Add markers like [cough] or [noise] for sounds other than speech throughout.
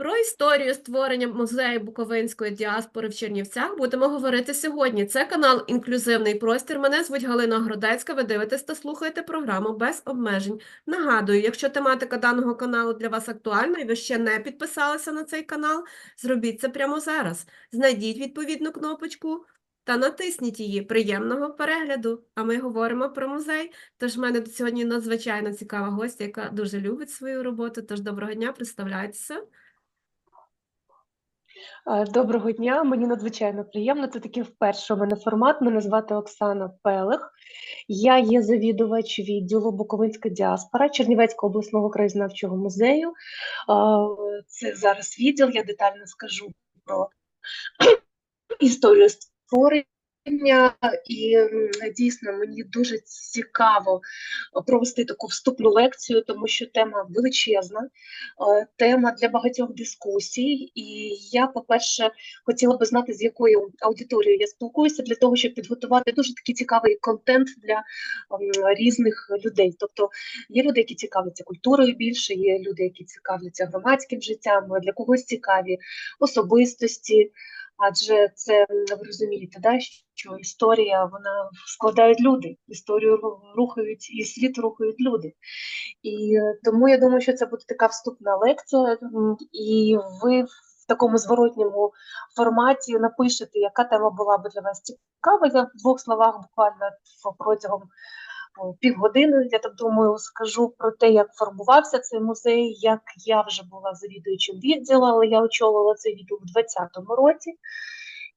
Про історію створення музею Буковинської діаспори в Чернівцях будемо говорити сьогодні. Це канал Інклюзивний простір. Мене звуть Галина Гродецька. Ви дивитесь та слухаєте програму без обмежень. Нагадую, якщо тематика даного каналу для вас актуальна і ви ще не підписалися на цей канал, зробіть це прямо зараз. Знайдіть відповідну кнопочку та натисніть її. Приємного перегляду. А ми говоримо про музей. Тож в мене сьогодні надзвичайно цікава гостя, яка дуже любить свою роботу. Тож доброго дня, представляйтеся. Е, Доброго дня, мені надзвичайно приємно. Це такий вперше у мене формат. Мене звати Оксана Пелех. Я є завідувач відділу Буковинська діаспора Чернівецького обласного краєзнавчого музею. Е, Це зараз відділ. Я детально скажу про історію створення. І дійсно мені дуже цікаво провести таку вступну лекцію, тому що тема величезна, тема для багатьох дискусій. І я, по-перше, хотіла би знати, з якою аудиторією я спілкуюся, для того, щоб підготувати дуже такий цікавий контент для різних людей. Тобто є люди, які цікавляться культурою більше, є люди, які цікавляться громадським життям, для когось цікаві особистості. Адже це ви розумієте, да, що історія вона складають люди, історію рухають і світ рухають люди. І е, тому я думаю, що це буде така вступна лекція, і ви в такому зворотньому форматі напишете, яка тема була би для вас цікава. Я в двох словах буквально протягом півгодини, я так думаю, скажу про те, як формувався цей музей, як я вже була завідуючим відділу, але я очолила цей відділ у 2020 році.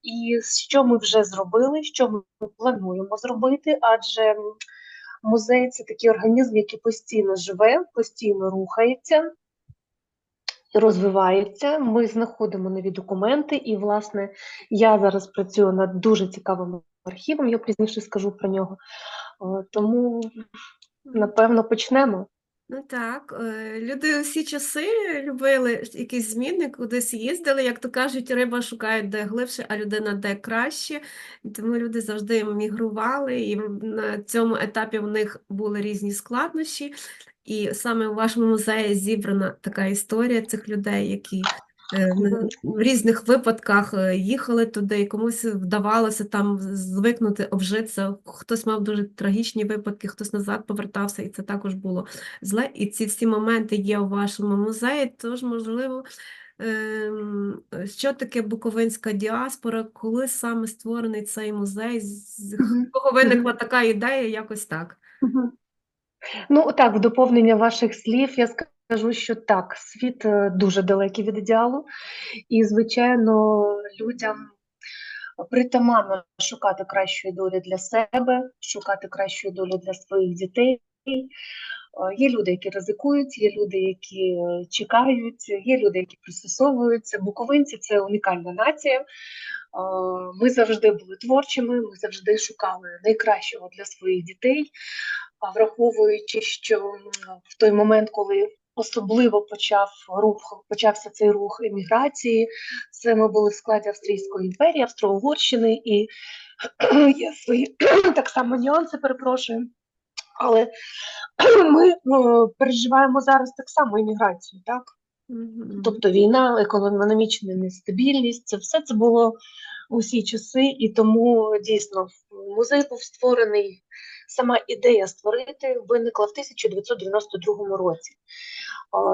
І що ми вже зробили, що ми плануємо зробити, адже музей це такий організм, який постійно живе, постійно рухається розвивається. Ми знаходимо нові документи, і, власне, я зараз працюю над дуже цікавим архівом, я пізніше скажу про нього. О, Тому, напевно, почнемо. Ну так, е, люди усі часи любили якісь зміни, кудись їздили, як то кажуть, риба шукає де глибше, а людина де краще. Тому люди завжди мігрували, і на цьому етапі в них були різні складнощі. І саме у вашому музеї зібрана така історія цих людей, які е, в різних випадках е, їхали туди, і комусь вдавалося там звикнути, обжитися. Хтось мав дуже трагічні випадки, хтось назад повертався, і це також було зле. І ці всі моменти є у вашому музеї. Тож, можливо, ем, що таке Буковинська діаспора, коли саме створений цей музей, з кого виникла така ідея, якось так. Ну, так, в доповнення ваших слів я скажу, що так, світ е, дуже далекий від ідеалу, і, звичайно, людям притаманно шукати кращої долі для себе, шукати кращої долі для своїх дітей. Е, Є люди, які ризикують, є люди, які е, чекають, є люди, які пристосовуються. Буковинці це унікальна нація. Ми завжди були творчими, ми завжди шукали найкращого для своїх дітей. Враховуючи, що в той момент, коли особливо почав рух, почався цей рух еміграції, це ми були в складі Австрійської імперії, Австро-Угорщини, і [clears throat] є свої [clears throat] так само нюанси, перепрошую. Але ми ну, переживаємо зараз так само еміграцію, так? Тобто війна, економічна нестабільність, це все це було усі часи, і тому дійсно музей був створений. Сама ідея створити виникла в 1992 році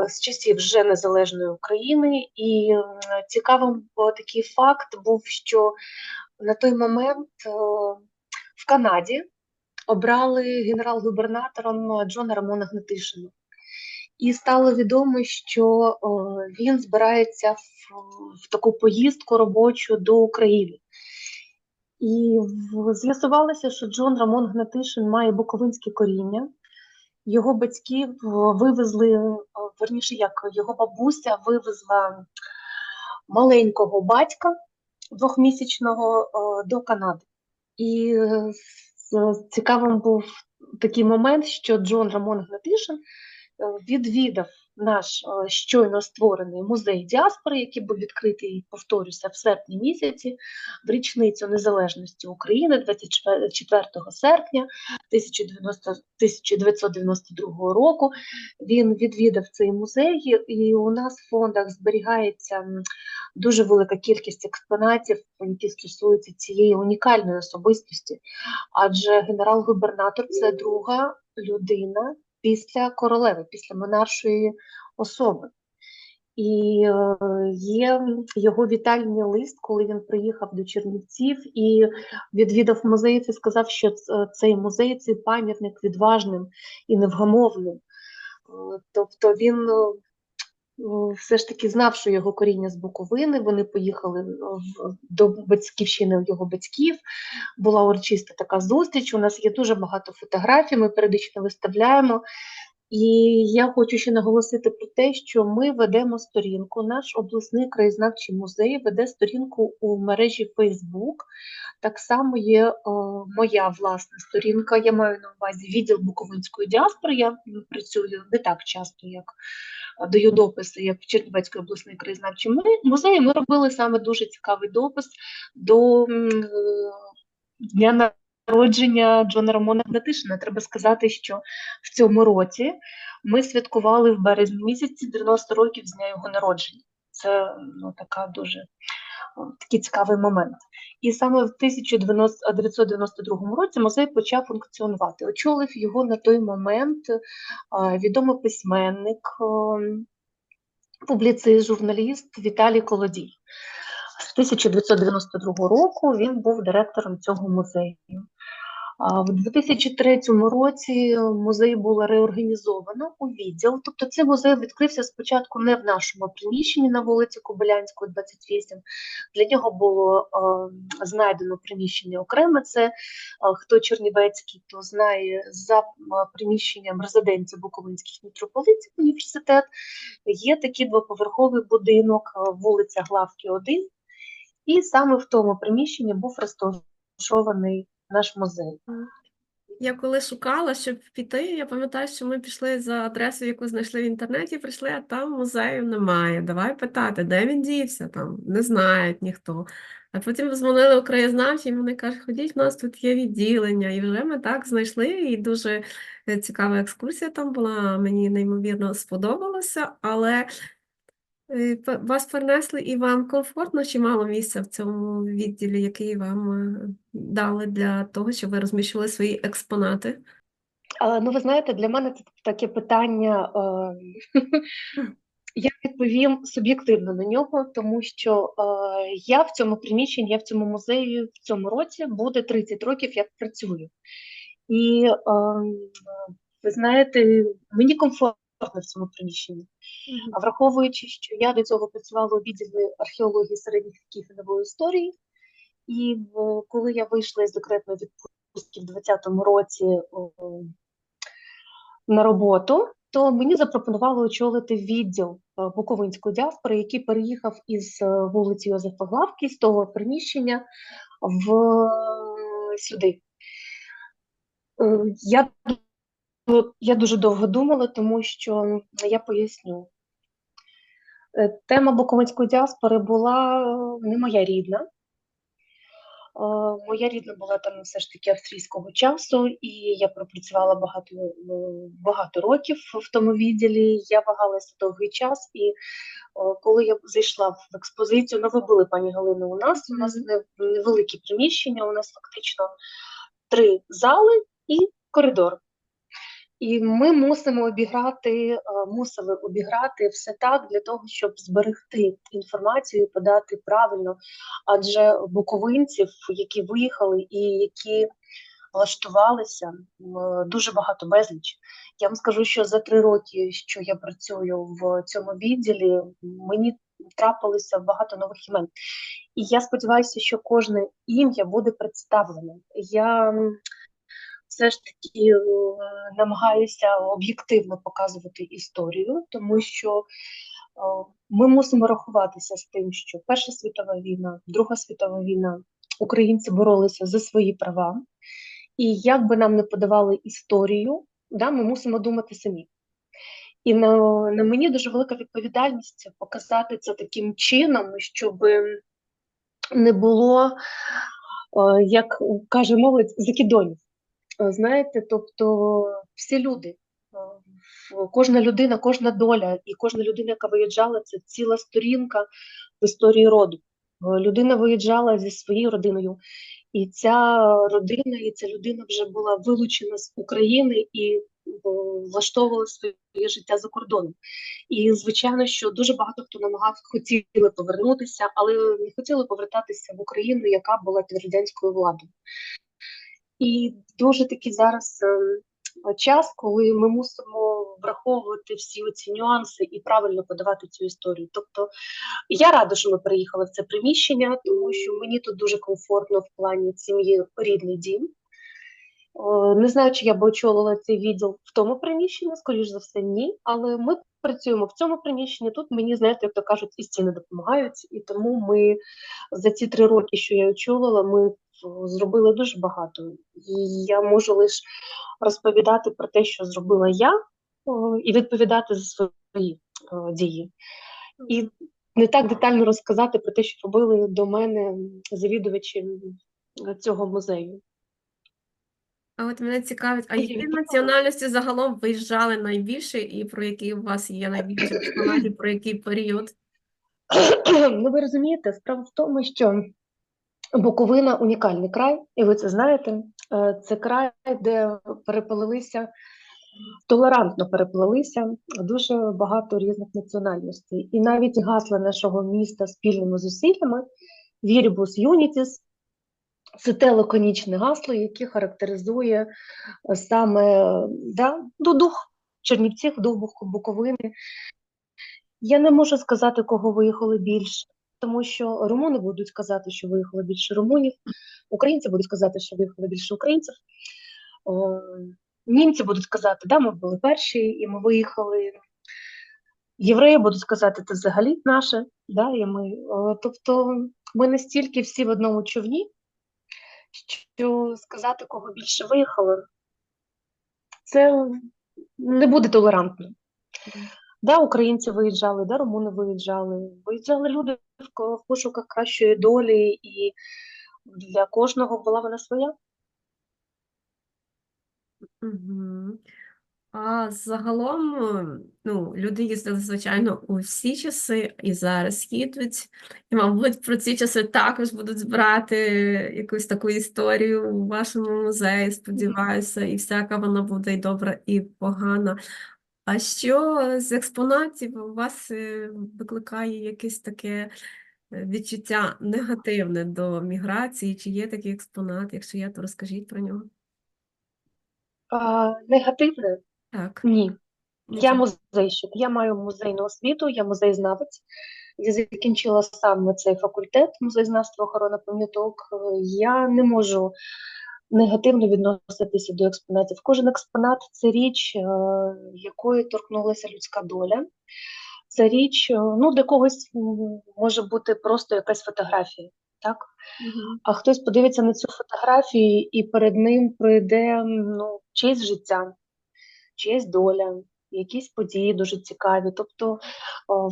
з часів вже незалежної України. І цікавим такий факт був, що на той момент е, в Канаді обрали генерал-губернатором Джона Рамона Гнатишина. І стало відомо, що він збирається в, в таку поїздку робочу до України. І з'ясувалося, що Джон Рамон Гнатишин має буковинське коріння. Його батьки вивезли, верніше, як його бабуся вивезла маленького батька двохмісячного до Канади. І е, цікавим був такий момент, що Джон Рамон Гнатишин е, відвідав наш е, щойно створений музей діаспори, який був відкритий, повторюся, в серпні місяці, в річницю незалежності України 24 серпня 1990 1992 року. Він відвідав цей музей, і у нас в фондах зберігається дуже велика кількість експонатів, які стосуються цієї унікальної особистості. Адже генерал-губернатор це друга людина після королеви, після монаршої особи. І е, є його вітальний лист, коли він приїхав до Чернівців і відвідав музей і сказав, що цей музей це пам'ятник відважним і невгамовним. Е, Тобто він е, е, все ж таки знав, що його коріння з Буковини. Вони поїхали е, до батьківщини його батьків. Була урочиста така зустріч. У нас є дуже багато фотографій, ми періодично виставляємо. І я хочу ще наголосити про те, що ми ведемо сторінку. Наш обласний краєзнавчий музей веде сторінку у мережі Facebook. Так само є е, моя власна сторінка. Я маю на увазі відділ Буковинської діаспори. Я працюю не так часто, як е, даю дописи, як в Чернівецький обласний краєзнавчий му- музей. Ми робили саме дуже цікавий допис до е, дня народження Джона Рамона Гнатишина. Треба сказати, що в цьому році ми святкували в березні місяці 90 років з дня його народження. Це ну, така дуже такий цікавий момент. І саме в 1992 році музей почав функціонувати. Очолив його на той момент відомий письменник, публіцист, журналіст Віталій Колодій. З 1992 року він був директором цього музею. В 2003 році музей було реорганізовано у відділ. Тобто цей музей відкрився спочатку не в нашому приміщенні на вулиці Кобилянської, 28. Для нього було е, знайдено приміщення окреме. Це е, хто Чернівецький, то знає за е, приміщенням резиденції Буковинських митрополитів університет. Є такий двоповерховий будинок, е, вулиця Главки 1. І саме в тому приміщенні був розташований наш музей. Я коли шукала, щоб піти, я пам'ятаю, що ми пішли за адресою, яку знайшли в інтернеті, прийшли, а там музею немає. Давай питати, де він дівся, там не знають ніхто. А потім дзвонили у краєзнавчі, і вони кажуть, ходіть, у нас тут є відділення. І вже ми так знайшли, і дуже е, цікава екскурсія там була, мені неймовірно сподобалося, але вас перенесли і вам комфортно чи мало місця в цьому відділі, який вам е, дали для того, щоб ви розміщували свої експонати? Ну, ви знаєте, для мене це таке питання. Е, [laughs] я відповім суб'єктивно на нього, тому що е, я в цьому приміщенні, я в цьому музеї в цьому році буде 30 років, як працюю. І е, ви знаєте, мені комфортно в цьому приміщенні. А враховуючи, що я до цього працювала у відділі археології середніх віків і нової історії, і в- коли я вийшла із декретної відпустки в 2020 році о, на роботу, то мені запропонували очолити відділ е, Буковинської діаспори, який переїхав із е, вулиці Йозефа Главки, з того приміщення в сюди. Е, Я, я дуже довго думала, тому що я поясню. Е, Тема Буковинської діаспори була е, не моя рідна. Е, Моя рідна була там все ж таки австрійського часу, і я пропрацювала багато, багато років в тому відділі. Я вагалася довгий час, і коли я зайшла в експозицію, ну ви були, пані Галино, у нас у нас Мгм. не- невелике приміщення, у нас фактично три зали і коридор. І ми мусимо обіграти, е, мусили обіграти все так для того, щоб зберегти інформацію подати правильно. Адже буковинців, які виїхали і які влаштувалися, дуже багато безліч. Я вам скажу, що за три роки, що я працюю в цьому відділі, мені трапилося багато нових імен. І я сподіваюся, що кожне ім'я буде представлене. Я все ж таки е, намагаюся об'єктивно показувати історію, тому що е, ми мусимо рахуватися з тим, що Перша світова війна, Друга світова війна, українці боролися за свої права, і як би нам не подавали історію, да, ми мусимо думати самі. І на, на мені дуже велика відповідальність показати це таким чином, щоб не було, е, як каже молодь, закидонів. Е, Знаєте, тобто всі люди, е, кожна людина, кожна доля, і кожна людина, яка виїжджала, це ціла сторінка в історії роду. Е, Людина виїжджала зі своєю родиною, і ця родина, і ця людина вже була вилучена з України і влаштовувала своє життя за кордоном. І звичайно, що дуже багато хто намагав хотіли повернутися, але не хотіли повертатися в Україну, яка була під радянською владою. І дуже такий зараз е, час, коли ми мусимо враховувати всі ці нюанси і правильно подавати цю історію. Тобто я рада, що ми приїхали в це приміщення, тому що мені тут дуже комфортно в плані сім'ї рідний дім. Не знаю, чи я би очолила цей відділ в тому приміщенні, скоріш за все, ні. Але ми працюємо в цьому приміщенні. Тут мені, знаєте, як то кажуть, і стіни допомагають. І тому ми за ці три роки, що я очолила, ми зробили дуже багато. І я можу лише розповідати про те, що зробила я, і відповідати за свої дії. І не так детально розказати про те, що робили до мене завідувачі цього музею. А от мене цікавить, а які національності загалом виїжджали найбільше, і про які у вас є найбільше експонатів, про який період? [clears throat] Ну, ви розумієте, справа в тому, що Буковина унікальний край, і ви це знаєте. Е, Це край, де переплелися, толерантно переплелися дуже багато різних національностей. І навіть гасла нашого міста спільними зусиллями Вірібус Юнітіс це те лаконічне гасло, яке характеризує е, саме да, ну, дух Чернівців, дух Бук- Буковини. Я не можу сказати, кого виїхали більше, тому що румуни будуть казати, що виїхало більше румунів, українці будуть казати, що виїхало більше українців. О, німці будуть казати, да, ми були перші, і ми виїхали. Євреї будуть сказати, це взагалі наше, да, і ми. О, тобто ми настільки всі в одному човні, що сказати, кого більше виїхало, це не буде толерантно. Да, українці виїжджали, да, румуни виїжджали. Виїжджали люди в пошуках кращої долі, і для кожного була вона своя. А загалом, ну, люди їздили, звичайно, у всі часи і зараз їдуть. І, мабуть, про ці часи також будуть збирати якусь таку історію у вашому музеї, сподіваюся, і всяка вона буде і добра, і погана. А що з експонатів у вас е, викликає якесь таке е, відчуття негативне до міграції? Чи є такий експонат? Якщо є, то розкажіть про нього. А, негативне? Так, Ні. Я нічого. музейщик, я маю музейну освіту, я музейзнавець. Я закінчила саме цей факультет музейзнавства охорона пам'яток. Е, Я не можу негативно відноситися до експонатів. Кожен експонат це річ, е, якої торкнулася людська доля. Це річ, е, ну, для когось може бути просто якась фотографія, так? Мгм. А хтось подивиться на цю фотографію, і перед ним пройде ну, чиєсь життя, чиясь доля, якісь події дуже цікаві. Тобто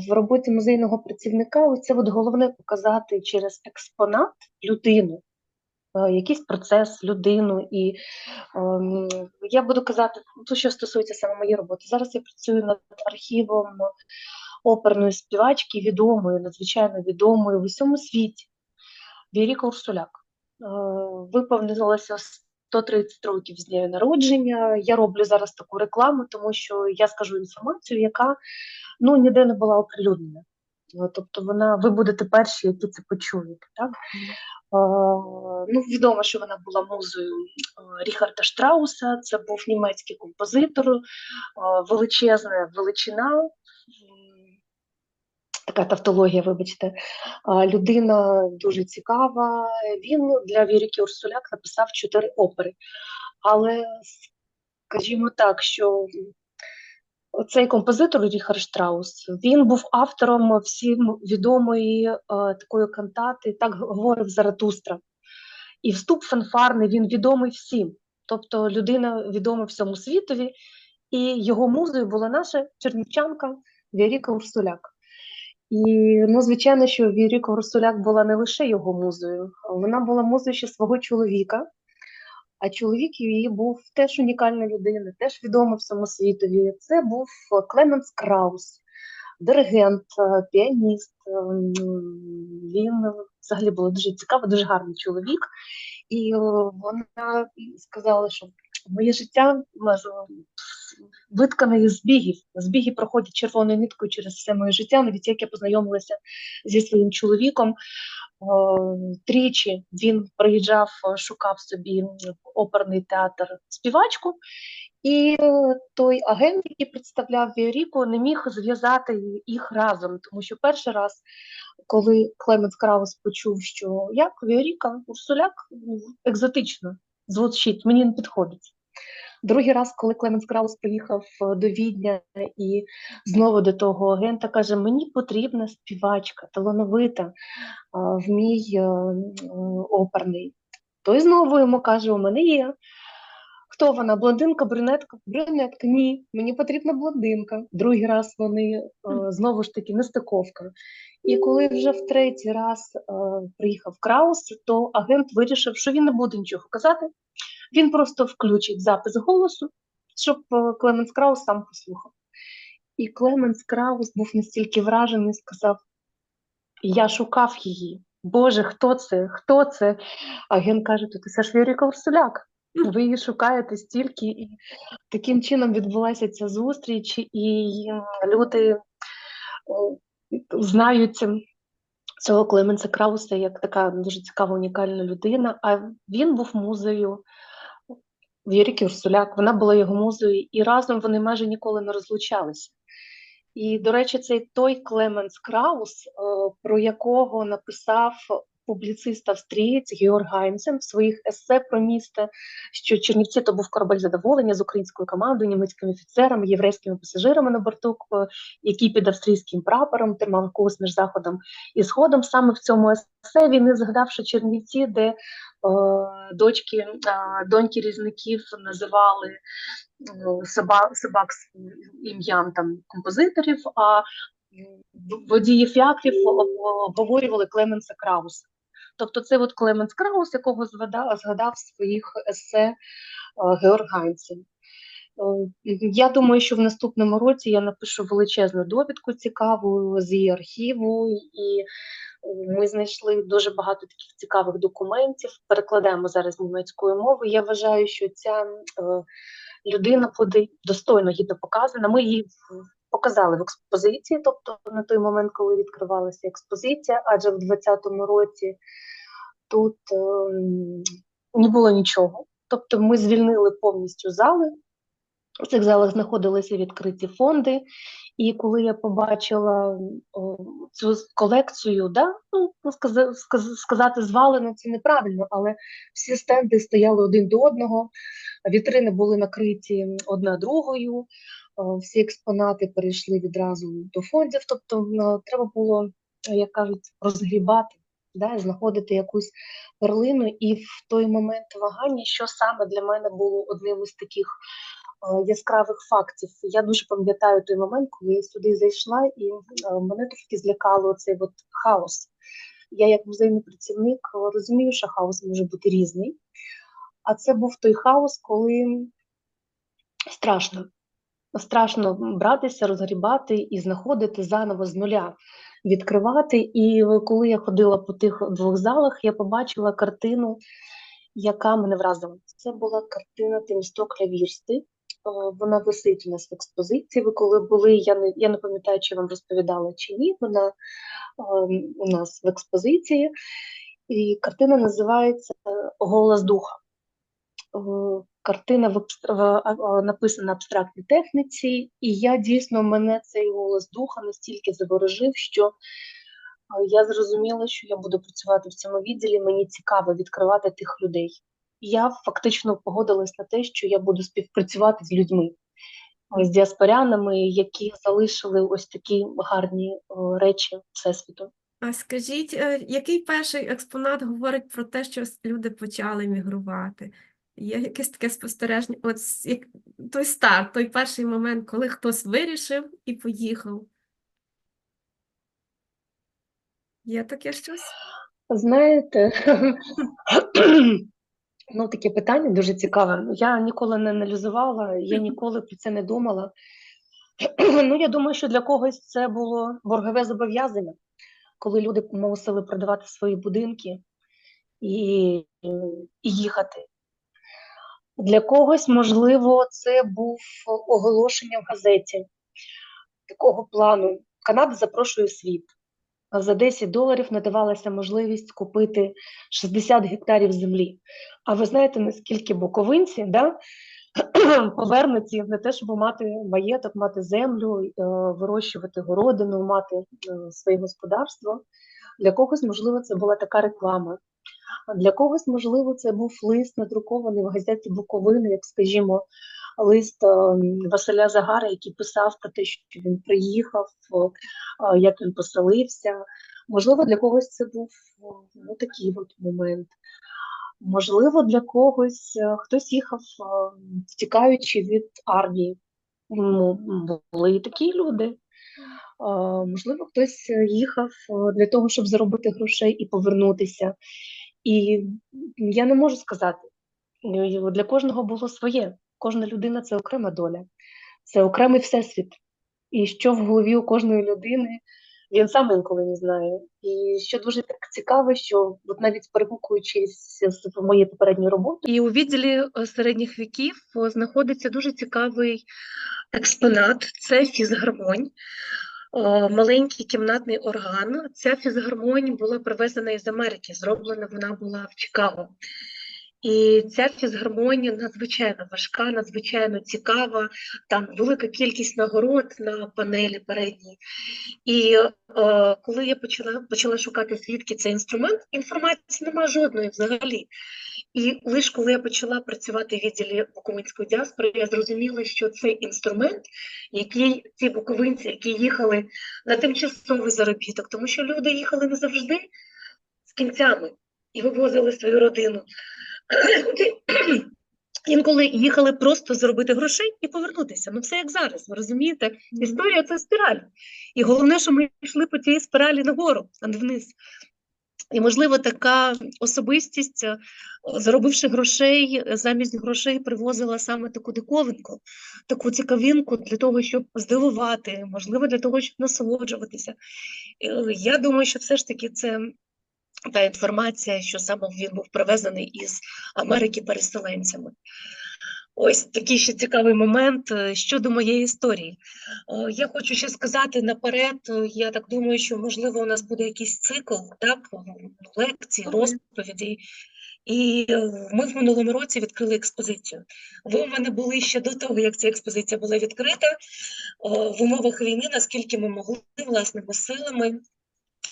в роботі музейного працівника це от головне показати через експонат людину, е, якийсь процес, людину. І ем, я буду казати, то, що стосується саме моєї роботи. Зараз я працюю над архівом оперної співачки, відомої, надзвичайно відомої в усьому світі. Віріка Урсуляк. Е, Виповнилося 130 років з дня народження. Я роблю зараз таку рекламу, тому що я скажу інформацію, яка ну ніде не була оприлюднена. Е, Тобто вона, ви будете перші, які це почуєте. Так? Е, Ну, відомо, що вона була музою е, Ріхарда Штрауса, це був німецький композитор, е, величезна величина, така тавтологія, вибачте. Людина дуже цікава. Він для Віріки Урсуляк написав чотири опери. Але скажімо так, що цей композитор Ріхард Штраус, він був автором всім відомої е, такої кантати, так говорив Заратустра. І вступ фанфарний він відомий всім. Тобто людина відома всьому світові, І його музою була наша чернівчанка Віріка Урсуляк. І ну, звичайно, що Віріка Урсуляк була не лише його музою, вона була музою ще свого чоловіка. А чоловік її був теж унікальна людина, теж відома всьому світові. Це був Клеменс Краус, диригент, е, піаніст. Е, Він взагалі був дуже цікавий, дуже гарний чоловік. І е, вона сказала, що моє життя із збігів. Збіги проходять червоною ниткою через все моє життя, навіть як я познайомилася зі своїм чоловіком. Тричі він приїжджав, е, шукав собі оперний театр співачку, і той агент, який представляв Віоріку, не міг зв'язати їх разом, тому що перший раз, коли Клеменс Краус почув, що як Віоріка, Урсуляк ну, екзотично звучить, мені не підходить. Другий раз, коли Клеменс Краус приїхав е, до Відня і знову до того агента каже: мені потрібна співачка, талановита, в мій е, е, оперний. Той знову йому каже: у мене є. Хто вона? Блондинка, брюнетка? Брюнетка, ні, мені потрібна блондинка. Другий раз вони е, знову ж таки нестиковка. І коли вже в третій раз е, приїхав Краус, то агент вирішив, що він не буде нічого казати. Він просто включить запис голосу, щоб е, Клеменс Краус сам послухав. І Клеменс Краус був настільки вражений, сказав: Я шукав її. Боже, хто це? Хто це? Агент каже: то це ж Віріка Урсуляк. Ви її шукаєте стільки, і таким чином відбулася ця зустріч, і люди знають цього Клеменса Крауса як така дуже цікава, унікальна людина. А він був музею Віріки Урсуляк, вона була його музею, і разом вони майже ніколи не розлучалися. І, до речі, цей той Клеменс Краус, е, про якого написав публіцист австрієць Георг Гайнсен в своїх есе про місто, що Чернівці то був корабель задоволення з українською командою, німецькими офіцерами, єврейськими пасажирами на борту, е, який під австрійським прапором тримав курс між заходом і сходом. Саме в цьому есе він і згадав, що Чернівці, де дочки, е, доньки різників називали е, собак, собак ім'ям там композиторів, а в- водіїв якрів обговорювали Клеменса Крауса. Тобто це от Клеменс Краус, якого згадав, згадав своїх есе е, Георг Гайнсен. Е, Я думаю, що в наступному році я напишу величезну довідку цікаву з її архіву, і е, ми знайшли дуже багато таких цікавих документів. Перекладаємо зараз німецькою мовою. Я вважаю, що ця е, людина буде достойно гідно показана. Ми її показали в експозиції, тобто на той момент, коли відкривалася експозиція, адже в 2020 році тут ем, не було нічого. Тобто ми звільнили повністю зали. У цих залах знаходилися відкриті фонди, і коли я побачила о, цю колекцію, да, ну, ну, сказа- сказ- сказати звалено це неправильно, але всі стенди стояли один до одного, вітрини були накриті одна другою, о, всі експонати перейшли відразу до фондів. Тобто ну, треба було, як кажуть, розгрібати, да, знаходити якусь перлину. І в той момент вагання, що саме для мене було одним із таких яскравих фактів. Я дуже пам'ятаю той момент, коли я сюди зайшла, і е, мене трошки злякало цей от хаос. Я, як музейний працівник, е, розумію, що хаос може бути різний. А це був той хаос, коли страшно. Страшно братися, розгрібати і знаходити заново з нуля, відкривати. І коли я ходила по тих двох залах, я побачила картину, яка мене вразила. Це була картина Темістокля Вірсти. Вона висить у нас в експозиції. Ви коли були, я не, я не пам'ятаю, чи вам розповідала чи ні. Вона ем, у нас в експозиції. І картина називається Голос духа. Е, Картина в в- написана на абстрактній техніці, і я дійсно мене цей голос духа настільки заворожив, що е, я зрозуміла, що я буду працювати в цьому відділі. Мені цікаво відкривати тих людей. Я фактично погодилась на те, що я буду співпрацювати з людьми, з діаспорянами, які залишили ось такі гарні е, речі всесвіту. А скажіть, е, який перший експонат говорить про те, що люди почали мігрувати? Є якесь таке спостереження? От як той старт, той перший момент, коли хтось вирішив і поїхав. Є таке щось? Знаєте, [clears throat] ну таке питання дуже цікаве. Я ніколи не аналізувала, я ніколи про це не думала. [clears throat] Ну, я думаю, що для когось це було боргове зобов'язання, коли люди мусили продавати свої будинки і, і їхати. Для когось, можливо, це був оголошення в газеті такого плану. Канада запрошує світ. За 10 доларів надавалася можливість купити 60 гектарів землі. А ви знаєте, наскільки буковинці да, [clears throat] повернуті не те, щоб мати маєток, мати землю, е, вирощувати городину, мати е, своє господарство. Для когось, можливо, це була така реклама. Для когось, можливо, це був лист надрукований в газеті Буковини, як, скажімо, лист е, Василя Загара, який писав про те, що він приїхав, е, як він поселився. Можливо, для когось це був ну, такий от момент. Можливо, для когось е, хтось їхав, е, втікаючи від армії. Ну, були і такі люди. Е, Можливо, хтось е, їхав е, для того, щоб заробити грошей і повернутися. І я не можу сказати, е, для кожного було своє. Кожна людина це окрема доля, це окремий всесвіт. І що в голові у кожної людини, він сам інколи не знає. І що дуже так цікаво, що от навіть перегукуючись з моєю попередньою роботою, і у відділі е, середніх віків знаходиться дуже цікавий експонат. Це фізгармонь. Маленький кімнатний орган. Ця фізгармонь була привезена із Америки. Зроблена вона була в Чикаго. І ця фізгармонія надзвичайно важка, надзвичайно цікава. Там велика кількість нагород на панелі передній. І е, коли я почала, почала шукати, звідки цей інструмент, інформації немає жодної взагалі. І лише коли я почала працювати в відділі буковинської діаспори, я зрозуміла, що цей інструмент, який ці буковинці, які їхали на тимчасовий заробіток, тому що люди їхали не завжди з кінцями і вивозили свою родину. [clears throat] Інколи їхали просто заробити грошей і повернутися. Ну, все як зараз, ви розумієте? Історія це спіраль. І головне, що ми йшли по тій спіралі нагору, а не вниз. І, можливо, така особистість, е, заробивши грошей, е, замість грошей привозила саме таку диковинку, таку цікавинку для того, щоб здивувати, можливо, для того, щоб насолоджуватися. Е, Я думаю, що все ж таки це та інформація, що саме він був привезений із Америки переселенцями. Ось такий ще цікавий момент е, щодо моєї історії. Е, Я хочу ще сказати наперед, е, я так думаю, що можливо у нас буде якийсь цикл, так, лекцій, розповідей. І ми в минулому році відкрили експозицію. Ви у мене були ще до того, як ця експозиція була відкрита. В умовах війни, наскільки ми могли власними силами,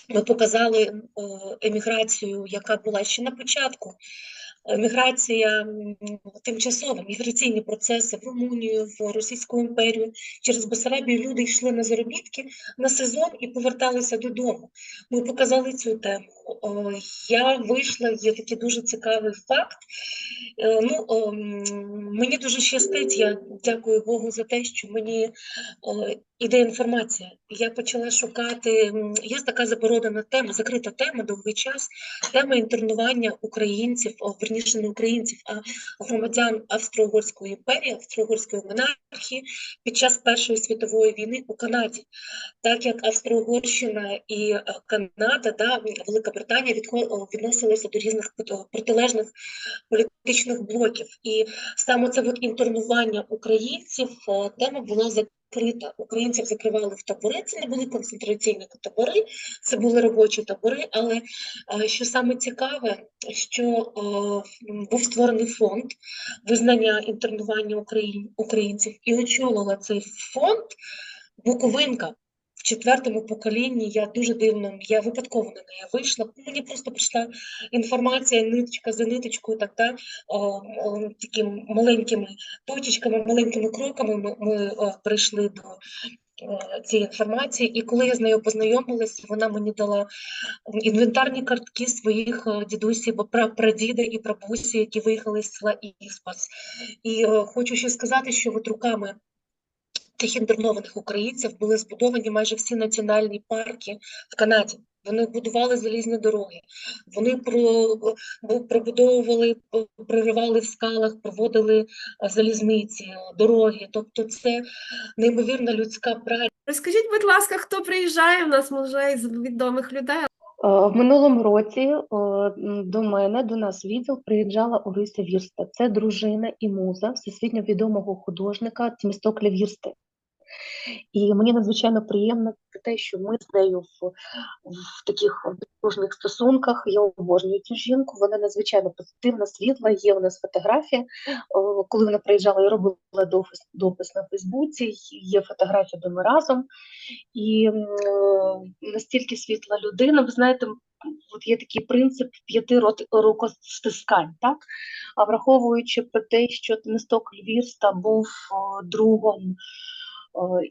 ми показали еміграцію, яка була ще на початку. Еміграція тимчасова, міграційні процеси в Румунію, в Російську імперію. Через Бесарабію люди йшли на заробітки на сезон і поверталися додому. Ми показали цю тему. Я вийшла, є такий дуже цікавий факт. Е, Ну, мені дуже щастить, я дякую Богу за те, що мені іде інформація. Я почала шукати, є така заборонена тема, закрита тема довгий час, тема інтернування українців, верніше не українців, а громадян Австро-Угорської імперії, Австро-Угорської монархії під час Першої світової війни у Канаді. Так як Австро-Угорщина і е, Канада, да, Велика Британія відносилися до різних протилежних політичних блоків. І саме це от інтернування українців, тема була закрита. Українців закривали в табори. Це не були концентраційні табори, це були робочі табори. Але е, що саме цікаве, що е, був створений фонд визнання інтернування україн- українців, і очолила цей фонд Буковинка. Четвертому поколінні я дуже дивно, я випадково на неї вийшла. Мені просто прийшла інформація, ниточка за ниточкою, так да, о, о, такими маленькими точечками, маленькими кроками ми, ми о, прийшли до цієї інформації. І коли я з нею познайомилася, вона мені дала інвентарні картки своїх дідусів, прадіда і прабусі, які виїхали з села Іспас. І хочу ще сказати, що от руками тих інтернованих українців були збудовані майже всі національні парки в Канаді. Вони будували залізні дороги, вони пробудовували, проривали в скалах, проводили е, залізниці, дороги. Тобто це неймовірна людська праця. Розкажіть, будь ласка, хто приїжджає в нас, може, із відомих людей? Е, В минулому році е, до мене, до нас відділ приїжджала Орися Вірста. Це дружина і муза всесвітньо відомого художника Тімістокля Вірсти. І мені надзвичайно приємно те, що ми з нею в, в таких дружніх стосунках. Я обожнюю цю жінку. Вона надзвичайно позитивна, світла. Є у нас фотографія. Коли вона приїжджала, я робила допис, допис на Фейсбуці. Є фотографія, де ми разом. І настільки світла людина. Ви знаєте, от є такий принцип п'яти рукостискань, так? А враховуючи про те, що Тимисток Львірста був другом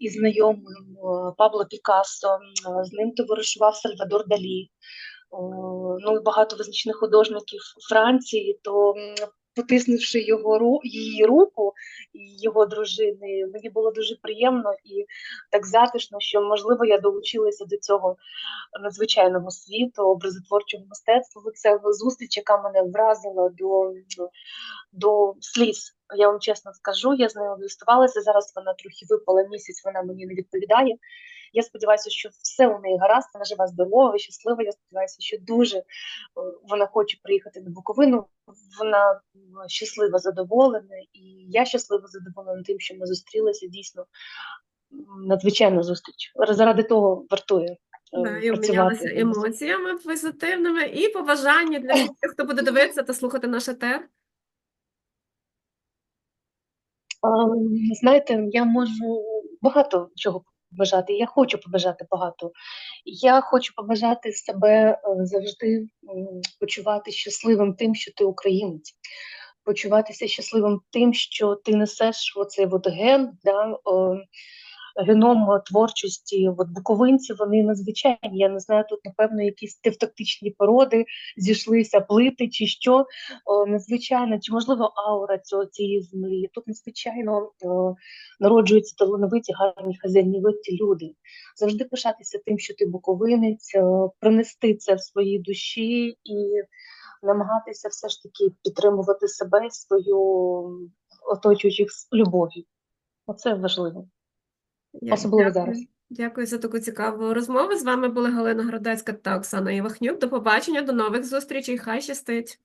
і знайомим е, Пабло Пікассо, е, з ним товаришував Сальвадор Далі, ну і багато визначних художників Франції, то потиснувши його її руку і його дружини, мені було дуже приємно і так затишно, що можливо я долучилася до цього надзвичайного світу, образотворчого мистецтва. Це зустріч, яка мене вразила до, до сліз. Я вам чесно скажу, я з нею листувалася. Зараз вона трохи випала місяць, вона мені не відповідає. Я сподіваюся, що все у неї гаразд, вона жива, здорова, щаслива. Я сподіваюся, що дуже е, вона хоче приїхати на Буковину. Вона щаслива, задоволена, і я щаслива задоволена тим, що ми зустрілися. Дійсно надзвичайна зустріч. Заради того вартує е, Да, і обмінялися емоціями позитивними і побажання для всіх, хто буде дивитися та слухати наш етер. А, Знаєте, я можу багато чого побажати. Я хочу побажати багато. Я хочу побажати себе е, завжди почувати щасливим тим, що ти українець, почуватися щасливим тим, що ти несеш оцей от ген, да, е, геном творчості. От буковинці вони надзвичайні. Я не знаю, тут напевно якісь тевтактичні породи зійшлися, плити чи що. О, надзвичайно, чи можливо аура цього цієї землі. Тут надзвичайно о, народжуються талановиті, гарні хазяйновиті люди. Завжди пишатися тим, що ти буковинець, о, принести це в своїй душі і намагатися все ж таки підтримувати себе свою оточуючих з любов'ю. Оце важливо. Я Особливо дякую. зараз. Дякую за таку цікаву розмову. З вами були Галина Городецька та Оксана Івахнюк. До побачення, до нових зустрічей. Хай щастить!